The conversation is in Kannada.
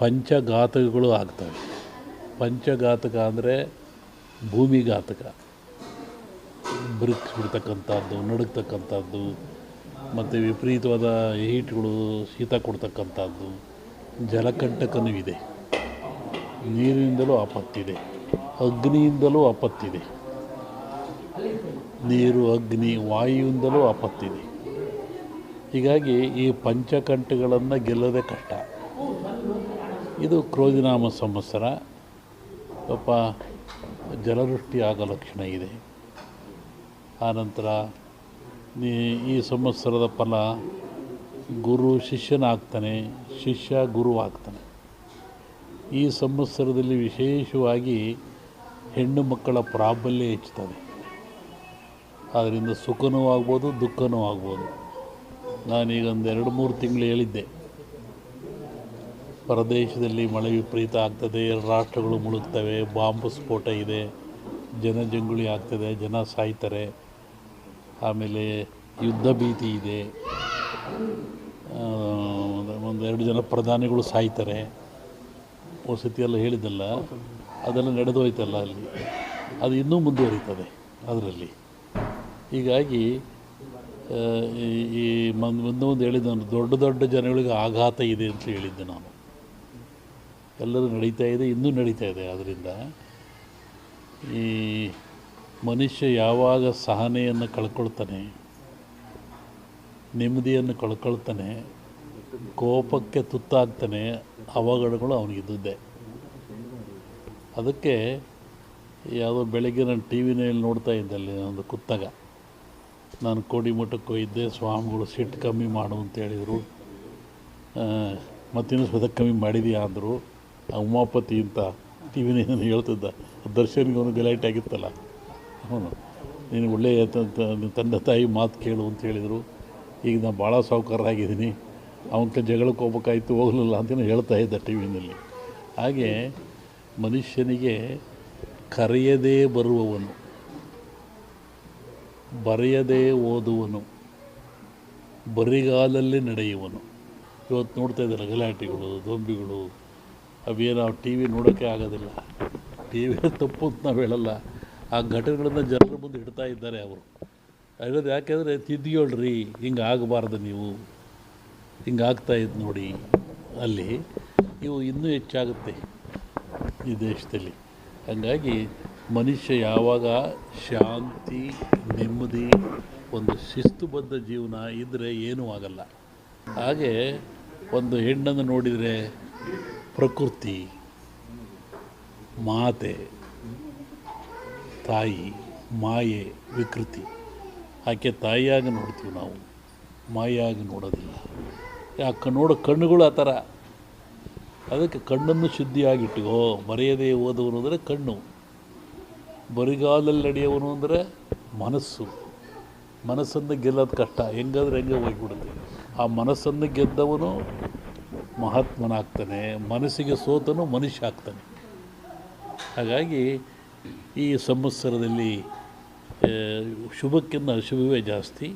ಪಂಚಘಾತಕಗಳು ಆಗ್ತವೆ. ಪಂಚಘಾತಕ ಅಂದರೆ ಭೂಮಿಘಾತಕ. ಬ್ರಿಕ್ಸ್ ಬಿಡ್ತಕ್ಕಂಥದ್ದು ನಡುಗ್ತಕ್ಕಂಥದ್ದು, ಮತ್ತು ವಿಪರೀತವಾದ ಹೀಟ್ಗಳು, ಶೀತ ಕೊಡ್ತಕ್ಕಂಥದ್ದು, ಜಲಕಂಟಕನೂ ಇದೆ. ನೀರಿನಿಂದಲೂ ಆಪತ್ತಿದೆ. ಅಗ್ನಿಯಿಂದಲೂ ಆಪತ್ತಿದೆ. ನೀರು, ಅಗ್ನಿ, ವಾಯುವಿಂದಲೂ ಆಪತ್ತಿದೆ. ಹೀಗಾಗಿ ಈ ಪಂಚಕಂಟಗಳನ್ನು ಗೆಲ್ಲೋದೇ ಕಷ್ಟ. ಇದು ಕ್ರೋಧಿನಾಮ ಸಂವತ್ಸರ. ಪಾಪ ಜಲವೃಷ್ಟಿ ಆಗೋ ಲಕ್ಷಣ ಇದೆ. ಆನಂತರ ಈ- ಸಂವತ್ಸರದ ಫಲ ಗುರು ಶಿಷ್ಯನಾಗ್ತಾನೆ, ಶಿಷ್ಯ ಗುರು ಆಗ್ತಾನೆ ಈ ಸಂವತ್ಸರದಲ್ಲಿ ವಿಶೇಷವಾಗಿ ಹೆಣ್ಣು ಮಕ್ಕಳ ಪ್ರಾಬಲ್ಯ ಹೆಚ್ಚುತ್ತದೆ. ಅದರಿಂದ ಸುಖನೂ ಆಗ್ಬೋದು, ದುಃಖನೂ ಆಗ್ಬೋದು. ನಾನೀಗ ಒಂದು ಎರಡು ಮೂರು ತಿಂಗಳು ಹೇಳಿದ್ದೆ. ಪ್ರದೇಶದಲ್ಲಿ ಮಳೆ ವಿಪರೀತ ಆಗ್ತದೆ, ರಾಷ್ಟ್ರಗಳು ಮುಳುಗ್ತವೆ, ಬಾಂಬ್ ಸ್ಫೋಟ ಇದೆ ಜನಜಂಗುಳಿ ಆಗ್ತದೆ, ಜನ ಸಾಯ್ತಾರೆ, ಆಮೇಲೆ ಯುದ್ಧ ಭೀತಿ ಇದೆ ಒಂದು- ಎರಡು ಜನ ಪ್ರಧಾನಿಗಳು ಸಾಯ್ತಾರೆ. ವಸತಿ ಎಲ್ಲ ಹೇಳಿದ್ದಲ್ಲ, ಅದೆಲ್ಲ ನಡೆದು ಹೋಯ್ತಲ್ಲ ಅಲ್ಲಿ. ಅದು ಇನ್ನೂ ಮುಂದುವರಿತದೆ ಅದರಲ್ಲಿ. ಹೀಗಾಗಿ ಈ- ಒಂದು ಒಂದು ಹೇಳಿದ್ದೆ ದೊಡ್ಡ ದೊಡ್ಡ ಜನಗಳಿಗೆ ಆಘಾತ ಇದೆ ಅಂತ ಹೇಳಿದ್ದೆ ನಾನು. ಎಲ್ಲರೂ ನಡೀತಾ ಇದೆ ಇನ್ನೂ ನಡೀತಾ ಇದೆ. ಆದ್ದರಿಂದ ಈ ಮನುಷ್ಯ ಯಾವಾಗ ಸಹನೆಯನ್ನು ಕಳ್ಕೊಳ್ತಾನೆ, ನೆಮ್ಮದಿಯನ್ನು ಕಳ್ಕೊಳ್ತಾನೆ, ಕೋಪಕ್ಕೆ ತುತ್ತಾಗ್ತಾನೆ, ಅವಘಡಗಳು ಅವನಿಗಿದ್ದುದ್ದೆ ಅದಕ್ಕೆ ಯಾವುದೋ ಬೆಳಗ್ಗೆ ನಾನು ಟಿ ವಿನಲ್ಲಿ ನೋಡ್ತಾ ಇದ್ದೆ ಅಲ್ಲಿ ಒಂದು ಕುತ್ತಾಗ. ನಾನು ಕೋಡಿಮಠಕ್ಕೆ ಹೋಗಿದ್ದೆ ಸ್ವಾಮಿಗಳು ಸಿಟ್ಟು ಕಮ್ಮಿ ಮಾಡು ಅಂತ ಹೇಳಿದರು. ಮತ್ತಿನ್ನೂ ಸ್ವತಃ ಕಮ್ಮಿ ಮಾಡಿದೀಯಾ ಅಂದರು. ಆ ಉಮಾಪತಿ ಅಂತ ಟಿ ವಿನ ಹೇಳ್ತಿದ್ದ ದರ್ಶನ್ಗೆ ಅವನು ಗಲಾಟೆ ಆಗಿತ್ತಲ್ಲ ಅವನು ನೀನು ಒಳ್ಳೆಯ ತಂದೆ ತಾಯಿ ಮಾತು ಕೇಳು ಅಂತ ಹೇಳಿದರು. ಈಗ ನಾನು ಭಾಳ ಸಾಹುಕಾರರಾಗಿದ್ದೀನಿ. ಅವನ ಜಗಳಕ್ಕೆ ಹೋಗ್ಬೇಕಾಯ್ತು, ಹೋಗಲಿಲ್ಲ ಅಂತಲೂ ಹೇಳ್ತಾ ಇದ್ದ ಟಿ ವಿನಲ್ಲಿ ಹಾಗೆ ಮನುಷ್ಯನಿಗೆ ಕರೆಯದೇ ಬರುವವನು, ಬರೆಯದೇ ಓದುವನು, ಬರಿಗಾಲಲ್ಲಿ ನಡೆಯುವನು. ಇವತ್ತು ನೋಡ್ತಾ ಇದ್ದಾರೆ ಗಲಾಟೆಗಳು ದೊಂಬಿಗಳು ಅವೇನು ಟಿ ವಿ ನೋಡೋಕ್ಕೆ ಆಗೋದಿಲ್ಲ. ಟಿ ವಿ ತಪ್ಪು ಅಂತ ನಾವು ಹೇಳಲ್ಲ. ಆ ಘಟನೆಗಳನ್ನು ಜನರ ಮುಂದೆ ಇಡ್ತಾ ಇದ್ದಾರೆ ಅವರು. ಹೇಳೋದು ಯಾಕೆಂದರೆ ತಿದ್ದಿಯೋಳ್ರಿ, ಹಿಂಗೆ ಆಗಬಾರ್ದು ನೀವು. ಹಿಂಗೆ ಆಗ್ತಾ ಇದ್ದು ನೋಡಿ. ಅಲ್ಲಿ ಇವು ಇನ್ನೂ ಹೆಚ್ಚಾಗುತ್ತೆ ಈ ದೇಶದಲ್ಲಿ. ಹಾಗಾಗಿ ಮನುಷ್ಯ ಯಾವಾಗ ಶಾಂತಿ, ನೆಮ್ಮದಿ, ಒಂದು ಶಿಸ್ತುಬದ್ಧ ಜೀವನ ಇದ್ದರೆ ಏನೂ ಆಗಲ್ಲ. ಹಾಗೆ ಒಂದು ಹೆಣ್ಣನ್ನು ನೋಡಿದರೆ ಪ್ರಕೃತಿ, ಮಾತೆ, ತಾಯಿ, ಮಾಯೆ, ವಿಕೃತಿ. ಆಕೆ ತಾಯಿಯಾಗಿ ನೋಡ್ತೀವಿ ನಾವು. ಮಾಯಾಗಿ ನೋಡೋದಿಲ್ಲ. ಯಾಕೆ ನೋಡೋ, ಕಣ್ಣುಗಳು ಆ ಥರ. ಅದಕ್ಕೆ ಕಣ್ಣನ್ನು ಶುದ್ಧಿಯಾಗಿಟ್ಟಿಗೋ ಬರೆಯದೇ ಓದುವನು ಅಂದರೆ ಕಣ್ಣು. ಬರಿಗಾಲಲ್ಲಿ ನಡೆಯವನು ಅಂದರೆ ಮನಸ್ಸು. ಮನಸ್ಸನ್ನು ಗೆಲ್ಲೋದು ಕಷ್ಟ. ಹೆಂಗಾದ್ರೆ ಹೆಂಗೆ ಹೋಗ್ಬಿಡುತ್ತೆ. ಆ ಮನಸ್ಸನ್ನು ಗೆದ್ದವನು ಮಹಾತ್ಮನಾಗ್ತಾನೆ ಮನಸ್ಸಿಗೆ ಸೋತನು ಮನುಷ್ಯ ಆಗ್ತಾನೆ. ಹಾಗಾಗಿ ಈ ಸಂವತ್ಸರದಲ್ಲಿ ಶುಭಕ್ಕಿಂತ ಅಶುಭವೇ ಜಾಸ್ತಿ.